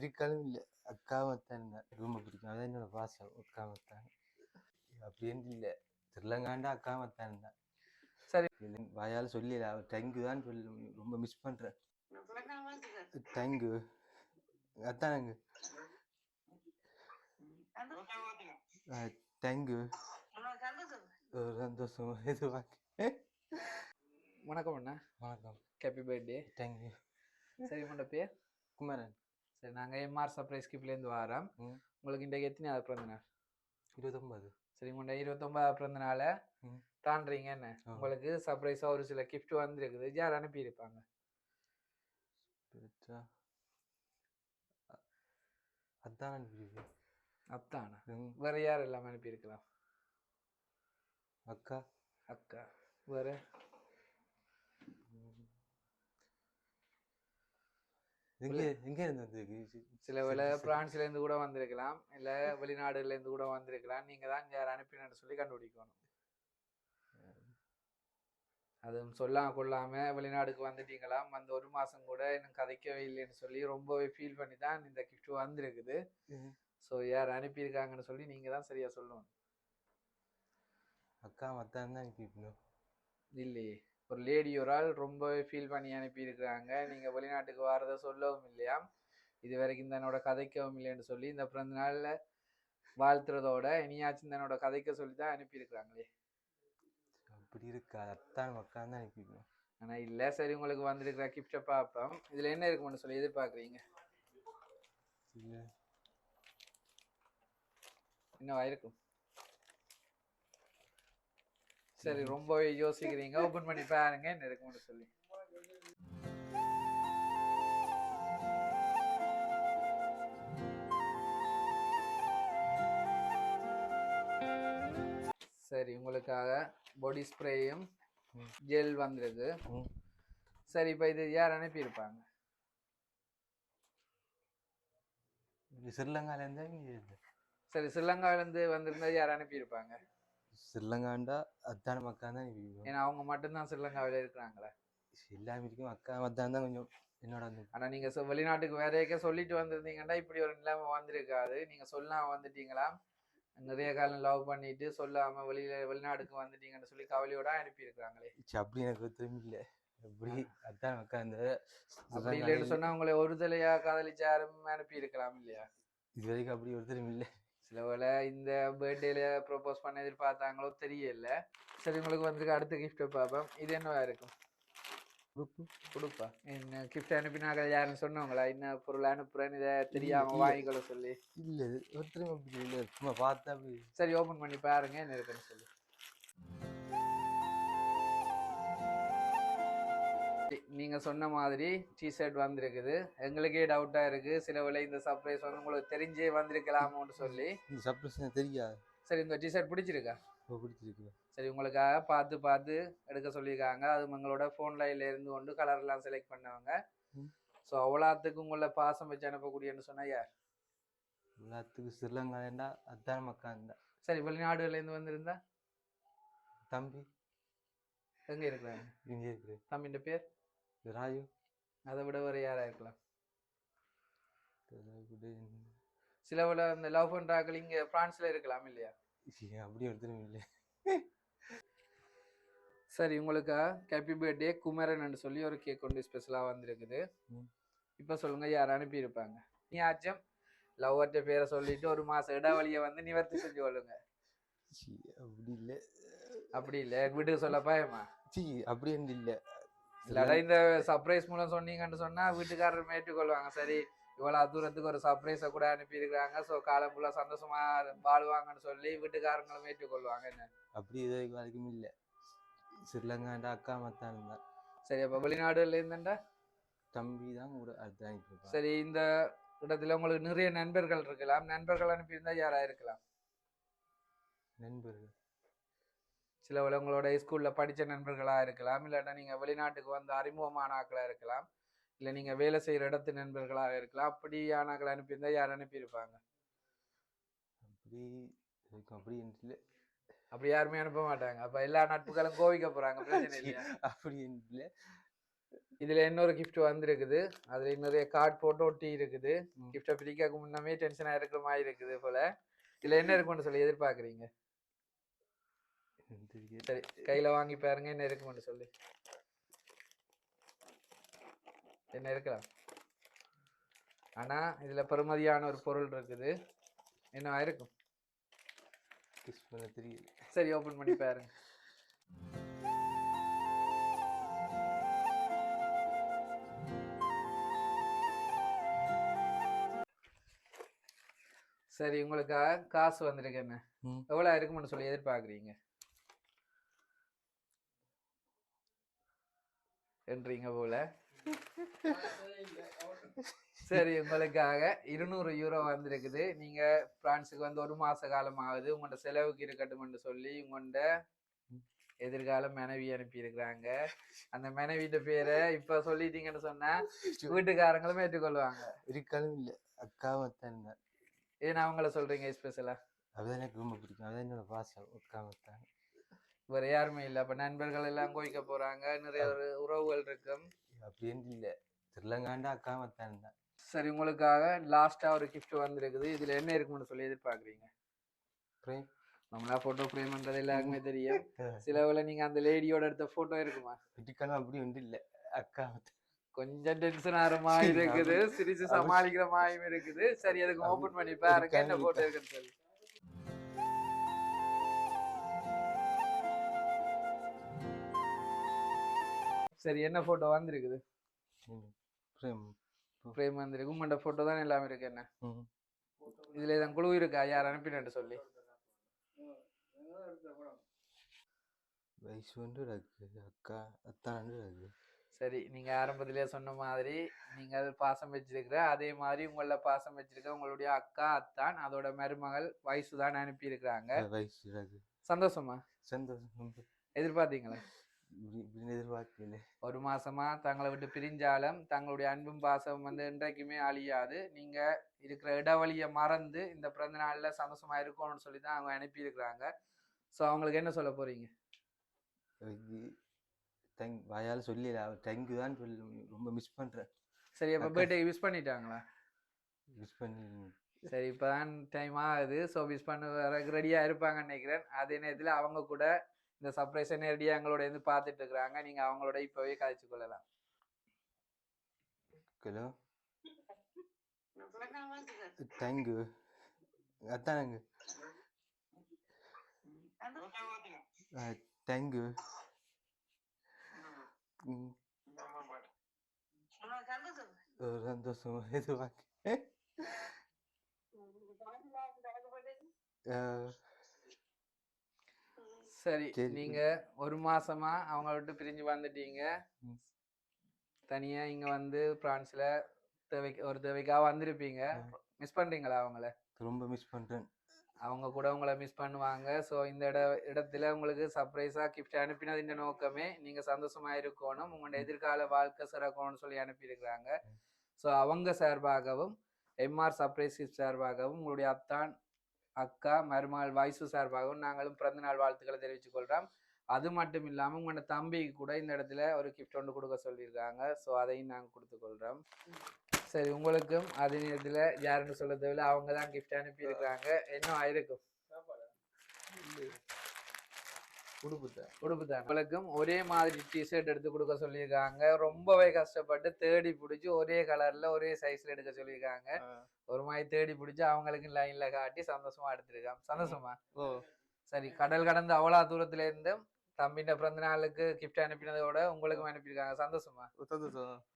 இருக்காலும் இல்லை. அக்கா மத்தான் இருந்தான் ரொம்ப பிடிக்கும். அதான் என்னோட பாசம். அக்கா மத்தான் அப்படின்னு இல்லை. திருலங்காண்டா அக்கா மத்தான் இருந்தான் சரி. வாயால் சொல்லல அவர் தேங்க்யூ தான் சொல்லி. ரொம்ப மிஸ் பண்றேன் தேங்க்யூ அத்தானங்க தேங்க்யூ ஒரு சந்தோஷம் எதிர்பார்க்க வணக்கம் அண்ணா. வணக்கம். ஹாப்பி பர்த்டே தேங்க்யூ சரி உங்களோட பேர்? குமரன். சரி நாங்கள் எம்ஆர் சர்ப்ரைஸ் கிஃப்ட்லேருந்து வரோம் உங்களுக்கு இன்றைக்கு எத்தனையாவது பிறந்த நாள்? இருபத்தொன்பது. சரி உங்களோட இருபத்தொன்பதாவது பிறந்த நாளை. தாண்டுறீங்க என்ன. உங்களுக்கு சர்ப்ரைஸாக ஒரு சில gift வந்திருக்குது. யார் அனுப்பியிருப்பாங்க? அதான் அனுப்பியிருக்கு. அத்தானா வேற யார் எல்லாம் அனுப்பியிருக்கலாம்? அக்கா. அக்கா. வேற எங்க எங்க இருந்து வந்திருக்கு சி- சில வேளை பிரான்ஸ்ல இருந்து கூட வந்திருக்கலாம். இல்ல வெளிநாடுல இருந்து கூட வந்திருக்கலாம். நீங்க தான் யார் அனுப்பினு சொல்லி கண்டுபிடிக்கணும். அதுவும் சொல்லாம கொள்ளாம வெளிநாடுக்கு வந்துட்டீங்களாம் அந்த ஒரு மாசம் கூட இன்னும் கதைக்கவே இல்லைன்னு சொல்லி ரொம்பவே ஃபீல் பண்ணி தான் இந்த gift வந்திருக்குது. ஸோ யார் அனுப்பியிருக்காங்கன்னு சொல்லி நீங்க தான் சரியா சொல்லணும். அக்கா மத்தான் தான் அனுப்பியிருக்கணும் இல்லையே. ஒரு லேடி ஒரு ஆள் ரொம்பவே ஃபீல் பண்ணி அனுப்பியிருக்கிறாங்க. நீங்க வெளிநாட்டுக்கு வரதை சொல்லவும் இல்லையாம் இது வரைக்கும் தன்னோட கதைக்கவும் இல்லைன்னு சொல்லி இந்த பிறந்த நாள்ல வாழ்த்துறதோட இனியாச்சும் தன்னோட கதைக்க சொல்லி தான் அனுப்பியிருக்கிறாங்களே. அப்படி இருக்கா? அத்தான் அக்கா தான் அனுப்பியிருக்கணும் ஆனா இல்ல. சரி உங்களுக்கு வந்திருக்கிற கிஃப்டை பார்ப்போம் இதுல என்ன இருக்கும்னு சொல்லி எதிர்பார்க்குறீங்க? என்னவா இருக்கும். சரி ரொம்பவே யோசிக்கிறீங்க. ஓபன் பண்ணி பாருங்க. என்ன இருக்கும்னு சொல்லி. சரி உங்களுக்காக பாடி ஸ்ப்ரேயும். ஜெல் வந்திருக்கு. சரி இப்போ இது யார் அனுப்பியிருப்பாங்க? இது ஸ்ரீலங்கால இருந்தா இங்க இருந்து சரி ஸ்ரீலங்காவிலேருந்து வந்திருந்தா யார் அனுப்பியிருப்பாங்க? ஸ்ரீலங்காண்டா அத்தான் அக்கா தான் ஏன்னா அவங்க மட்டும்தான் ஸ்ரீலங்காவில் இருக்கிறாங்களே. இருக்கும் அக்கா மத்தான் தான் கொஞ்சம் என்னோட ஆனா நீங்க வெளிநாட்டுக்கு வேறையக்க சொல்லிட்டு வந்திருந்தீங்கன்னா இப்படி ஒரு நிலைமை வந்திருக்காது. நீங்க சொல்லாம வந்துட்டீங்களா? நிறைய காலம் லவ் பண்ணிட்டு சொல்லாம வெளியில வெளிநாட்டுக்கு வந்துட்டீங்கன்னு சொல்லி கவலையோட அனுப்பியிருக்காங்களே அப்படி எனக்கு ஒருத்தரும் இல்லை. எப்படி? அத்தான் அக்கா இந்த அப்படி இல்லைன்னு சொன்னா உங்களை ஒரு தலையா காதலிச்ச யாரும் அனுப்பி இருக்கலாம் இல்லையா? இது வரைக்கும் அப்படி ஒருத்தரும் இல்லை. சில வேளை இந்த பர்த்டேல ப்ரோபோஸ் பண்ண எதிர்பார்த்தாங்களோ தெரியல. சரி உங்களுக்கு வந்திருக்க அடுத்த கிஃப்ட் பார்ப்போம். இது என்னவா இருக்கும்? கொடுப்பா என்ன கிஃப்ட் அனுப்பினாங்க யாருன்னு சொன்னவங்களா? என்ன பொருள் அனுப்புறேன்னு இதை தெரியாம வாங்கிக்கொள்ள சொல்லி. இல்ல ஒருத்தரும் சும்மா பார்த்தா சரி ஓபன் பண்ணி பாருங்க என்ன இருக்குன்னு சொல்லி. நீங்க சொன்ன மாதிரி டிஷர்ட் வந்திருக்குது. எங்களுக்கே டவுட்டா இருக்கு. சில வேளை இந்த சர்ப்ரைஸ் வந்து உங்களுக்கு தெரிஞ்சே வந்திருக்கலாமோன்னு சொல்லி. இந்த சர்ப்ரைஸ் தெரியாது. சரி இந்த டிஷர்ட் பிடிச்சிருக்கா? பிடிச்சிருக்கு. சரி உங்களுக்காக பார்த்து பார்த்து எடுக்க சொல்லியிருக்காங்க. அது உங்களோட ஃபோன் லைன்ல இருந்து கொண்டு கலர்லாம் செலக்ட் பண்ணவங்க. ஸோ அவ்வளோத்துக்கு உங்களை பாசம் வச்சு அனுப்பக்கூடியன்னு சொன்னா யார்? எல்லாத்துக்கும் ஸ்ரீலங்காண்டா அத்தான் மக்கா இருந்தா. சரி வெளிநாடுகள்ல இருந்து வந்திருந்தா? தம்பி. எங்க இருக்கிறாங்க இங்கே இருக்கிறேன். தம்பின்ற பேர்? ராஜு அதை விட வேற யாரா இருக்கலாம்? சில வேளை அந்த லவ் பண்றாக்கள் இங்க பிரான்ஸ்ல இருக்கலாம் இல்லையா? அப்படி ஒருத்தரும் இல்லை சரி உங்களுக்கு ஹாப்பி பர்த்டே குமரன் சொல்லி ஒரு கேக் கொண்டு ஸ்பெஷலா வந்திருக்குது. இப்ப சொல்லுங்க யார் அனுப்பியிருப்பாங்க? நீ ஆச்சும் லவ்வர்ட்ட பேரை சொல்லிட்டு ஒரு மாசம் இடைவெளியை வந்து நிவர்த்தி செஞ்சு கொள்ளுங்க. அப்படி இல்லை. அப்படி இல்ல. வீட்டுக்கு சொல்ல பயமா? சி அப்படி இல்லை. இல்லாட்டா இந்த சர்ப்ரைஸ் மூலம் சொன்னீங்கன்னு சொன்னா வீட்டுக்காரர் ஏற்றுக்கொள்வாங்க சரி இவ்வளவு தூரத்துக்கு ஒரு சர்ப்ரைஸை கூட அனுப்பியிருக்கிறாங்க. ஸோ காலம் ஃபுல்லா சந்தோஷமா வாழ்வாங்கன்னு சொல்லி வீட்டுக்காரங்களும் ஏற்றுக்கொள்வாங்க என்ன? அப்படி இது வரைக்கும் இல்லை. ஸ்ரீலங்காண்டா அக்கா மத்தான் இருந்தா சரி அப்ப வெளிநாடுல இருந்துட்டா தம்பி தான் கூட அனுப்பியிருப்பான் சரி இந்த இடத்துல உங்களுக்கு நிறைய நண்பர்கள் இருக்கலாம். நண்பர்கள் அனுப்பியிருந்தா யாரா இருக்கலாம்? நண்பர்கள். சில உங்களோட ஸ்கூல்ல படிச்ச நண்பர்களா இருக்கலாம் இல்லாட்டா நீங்க வெளிநாட்டுக்கு வந்து அறிமுகமான ஆக்களா இருக்கலாம் இல்ல நீங்க வேலை செய்யற இடத்து நண்பர்களாக இருக்கலாம் அப்படியான ஆக்களை அனுப்பியிருந்தா யார் அனுப்பியிருப்பாங்க? அப்படி அப்படி இல்லை. அப்படி யாருமே அனுப்ப மாட்டாங்க. அப்ப எல்லா நட்புகளும் கோவிக்க போறாங்க. பிரச்சனை இல்லையா? அப்படி இல்லை. இதுல இன்னொரு gift வந்திருக்குது. அதுல நிறைய கார்டு போட்டு ஒட்டி இருக்குது. கிஃப்டை பிரிக்க முன்னமே டென்ஷனா இருக்கிற மாதிரி இருக்குது போல. இதுல என்ன இருக்கும்னு சொல்லி எதிர்பார்க்கறீங்க. சரி கையில வாங்கி பாருங்க என்ன இருக்கும்னு சொல்லி என்ன இருக்கலாம் ஆனா இதுல பெருமதியான ஒரு பொருள் இருக்குது என்ன இருக்கும் பண்ண தெரியல சரி ஓபன் பண்ணி பாருங்க சரி உங்களுக்காக காசு வந்திருக்கு என்ன ம். எவ்வளவு இருக்கும்னு சொல்லி எதிர்பார்க்குறீங்க என்றீங்க போல. சரி உங்களுக்காக இருநூறு யூரோ வந்திருக்குது. நீங்க பிரான்ஸுக்கு வந்து ஒரு மாச காலம் ஆகுது உங்களோட செலவுக்கு இருக்கட்டும்னு சொல்லி உங்களோட எதிர்கால மனைவி அனுப்பி இருக்கிறாங்க அந்த மனைவிட்ட பேரை இப்ப சொல்லிட்டீங்கன்னு சொன்னா வீட்டுக்காரங்களும் ஏற்றுக்கொள்வாங்க. இருக்காலும் இல்ல. அக்காவும் தான் இருந்தா. ஏன் அவங்கள சொல்றீங்க ஸ்பெஷலா அதுதான் எனக்கு ரொம்ப பிடிக்கும். அதான் என்னோட பாசம் அக்காமத்தான் வேற யாருமே இல்ல. அப்ப நண்பர்கள் எல்லாம் கோயிக்க போறாங்க. நிறைய ஒரு உறவுகள் இருக்கும். அப்படின்னு இல்ல. திருலங்காண்டா அக்காமத்தான் இருந்தா சரி உங்களுக்காக லாஸ்டா ஒரு gift வந்திருக்குது. இதுல என்ன இருக்கும்னு சொல்லி எதிர்பார்க்குறீங்க? பிரேம் நம்மளா போட்டோ ஃப்ரேம் பண்றது எல்லாருக்குமே தெரியும். சிலவுல நீங்க அந்த லேடியோட எடுத்த போட்டோ இருக்குமா? இருக்காலும் அப்படி ஒன்று இல்ல. அக்காமத்தான் கொஞ்சம் டென்ஷன் ஆகிற மாதிரி இருக்குது. சிரிச்சு சமாளிக்கிற மாதிரியும் இருக்குது. சரி அதுக்கு அது ஓபன் பண்ணி பாருங்க. என்ன போட்டோ இருக்குன்னு சொல்லி. சரி என்ன போட்டோ வந்திருக்குது? பிரேம் ஃப்ரேம் வந்திருக்கு. உங்களோட போட்டோ தான் எல்லாமே இருக்கு என்ன. இதுல எதுவும் குழு இருக்கா? யார் அனுப்பினு சொல்லி. வயசு வந்து இருக்கு. அக்கா அத்தான் இருக்கு. சரி நீங்க ஆரம்பத்திலே சொன்ன மாதிரி நீங்கள் பாசம் வச்சிருக்கிற அதே மாதிரி உங்கள பாசம் வச்சிருக்க உங்களுடைய அக்கா அத்தான் அதோட மருமகள் வயசு தான் அனுப்பி இருக்கிறாங்க வயசு சந்தோஷமா? சந்தோஷம். எதிர்பார்த்தீங்களா? ஒரு மாசமா தங்களை விட்டு பிரிஞ்சாலும் தங்களுடைய அன்பும் பாசம் வந்து இன்றைக்குமே அழியாது. நீங்க இருக்கிற இடைவெளியை மறந்து இந்த பிறந்த நாள்ல சந்தோஷமா இருக்கணும்னு சொல்லி தான் அவங்க அனுப்பி இருக்கிறாங்க ஸோ அவங்களுக்கு என்ன சொல்ல போறீங்க? தேங்க் வாயால் சொல்லல. அவர் தேங்க்யூ தான் சொல்லி ரொம்ப மிஸ் பண்றேன் சரி அப்போ. பர்த்டே விஷ் பண்ணிட்டாங்களா? மிஸ் பண்ணி சரி இப்போதான் டைம் ஆகுது. ஸோ விஷ் பண்ண ரெடியாக இருப்பாங்கன்னு நினைக்கிறேன். அதே நேரத்தில் அவங்க கூட இந்த சர்ப்ரைஸை நேரடியாக எங்களோட இருந்து பார்த்துட்டு இருக்கிறாங்க. நீங்கள் அவங்களோட இப்போவே கதைச்சு கொள்ளலாம். ஹலோ? தேங்க்யூ அத்தானங்க தேங்க்யூ ஒரு சந்தோஷம் அஹ், சரி. நீங்க ஒரு மாசமா அவங்கள விட்டு பிரிஞ்சு வந்துட்டீங்க. தனியா இங்க வந்து பிரான்ஸ்ல தேவைக்கு ஒரு தேவைக்காக வந்திருப்பீங்க. மிஸ் பண்றீங்களா அவங்கள? ரொம்ப மிஸ் பண்றேன். அவங்க கூட உங்களை மிஸ் பண்ணுவாங்க. ஸோ இந்த இட இடத்துல உங்களுக்கு சர்ப்ரைஸாக கிஃப்ட் அனுப்பினது இந்த நோக்கமே நீங்கள் சந்தோஷமா இருக்கணும். உங்களோட எதிர்கால வாழ்க்கை சிறக்கணும்னு சொல்லி அனுப்பியிருக்கிறாங்க. ஸோ அவங்க சார்பாகவும் எம்ஆர் சர்ப்ரைஸ் சார்பாகவும் உங்களுடைய அத்தான் அக்கா மருமகள் வாய்ஸு சார்பாகவும் நாங்களும் பிறந்தநாள் வாழ்த்துக்களை தெரிவித்துக் கொள்கிறோம் அது மட்டும் இல்லாமல் உங்களோட தம்பிக்கு கூட இந்த இடத்துல ஒரு கிஃப்ட் ஒன்று கொடுக்க சொல்லியிருக்காங்க. ஸோ அதையும் நாங்கள் கொடுத்துக்கொள்கிறோம் சரி உங்களுக்கும் அதே நேரத்தில் யாருன்னு சொல்ல தேவையில்ல. அவங்க தான் கிஃப்ட் அனுப்பியிருக்காங்க. என்ன ஆயிருக்கும்? உடுப்பு தான் உடுப்பு தான் உங்களுக்கும் ஒரே மாதிரி டிஷர்ட் எடுத்து கொடுக்க சொல்லியிருக்காங்க. ரொம்பவே கஷ்டப்பட்டு தேடி பிடிச்சி ஒரே கலர்ல ஒரே சைஸ்ல எடுக்க சொல்லியிருக்காங்க. ஒரு மாதிரி தேடி பிடிச்சி அவங்களுக்கு லைன்ல காட்டி சந்தோஷமா எடுத்திருக்காங்க. சந்தோஷமா? ஓ. சரி கடல் கடந்து அவ்வளோ தூரத்துல இருந்து தம்பின்ற பிறந்த நாளுக்கு கிஃப்ட் அனுப்பினதோட உங்களுக்கும் அனுப்பியிருக்காங்க. சந்தோஷமா? சந்தோஷம்.